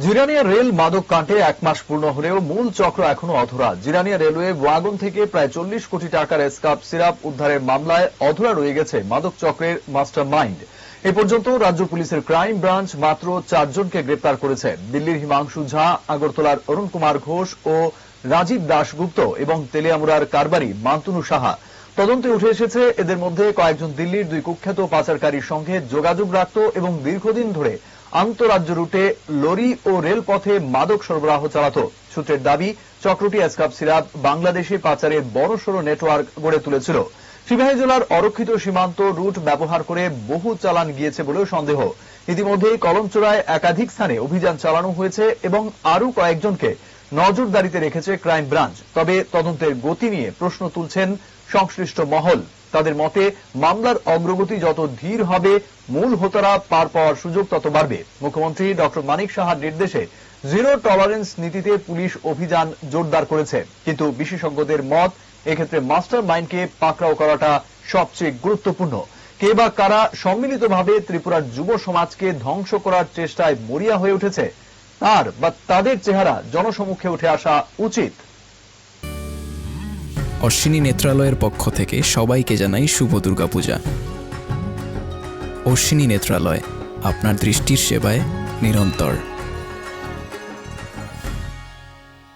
Jirania rail মাদক কাণ্ডে এক মাস পূর্ণ হলেও মূল চক্র এখনও অধরা। জিরানিয়া রেলওয়ে ওয়াগন থেকে প্রায় চল্লিশ কোটি টাকার স্কাপ সিরাপ উদ্ধারের মামলায় অধরা রয়ে গেছে মাদক চক্রের মাস্টার মাইন্ড এ পর্যন্ত রাজ্য পুলিশের ক্রাইম ব্রাঞ্চ মাত্র চারজনকে গ্রেপ্তার করেছে। দিল্লির হিমাংশু ঝা, আগরতলার অরুণ কুমার ঘোষ ও রাজীব দাশগুপ্ত এবং তেলিয়ামুড়ার কারবারি মান্তুনু সাহা। তদন্তে উঠে এসেছে, এদের মধ্যে কয়েকজন দিল্লির দুই কুখ্যাত পাচারকারীর সঙ্গে যোগাযোগ রাখত এবং দীর্ঘদিন ধরে আন্তরাজ্য রুটে লরি ও রেলপথে মাদক সরবরাহ চালাত। সূত্রের দাবি, চক্রটি এসকাপ সিরাপ বাংলাদেশে পাচারের বড়সড় নেটওয়ার্ক গড়ে তুলেছিল। সিপাহী জেলার অরক্ষিত সীমান্ত রুট ব্যবহার করে বহু চালান গিয়েছে বলেও সন্দেহ। ইতিমধ্যেই কলমচোরায় একাধিক স্থানে অভিযান চালানো হয়েছে এবং আরও কয়েকজনকে নজরদারিতে রেখেছে ক্রাইম ব্রাঞ্চ। তবে তদন্তের গতি নিয়ে প্রশ্ন তুলছেন সংশ্লিষ্ট মহল। তাদের মতে, মামলার অগ্রগতি যত ধীর হবে, মূল হোতারা পার পাওয়ার সুযোগ তত বাড়বে। মুখ্যমন্ত্রী ডক্টর মানিক সাহার নির্দেশে জিরো টলারেন্স নীতিতে পুলিশ অভিযান জোরদার করেছে। কিন্তু বিশেষজ্ঞদের মত, এক্ষেত্রে মাস্টার মাইন্ডকে পাকড়াও করাটা সবচেয়ে গুরুত্বপূর্ণ। কে বা কারা সম্মিলিতভাবে ত্রিপুরার যুব সমাজকে ধ্বংস করার চেষ্টায় মরিয়া হয়ে উঠেছে তার বা তাদের চেহারা জনসমুখে উঠে আসা উচিত। অশ্বিনী নেত্রালয়ের পক্ষ থেকে সবাইকে জানাই শুভ দুর্গাপূজা। অশ্বিনী নেত্রালয়, আপনার দৃষ্টির সেবায় নিরন্তর।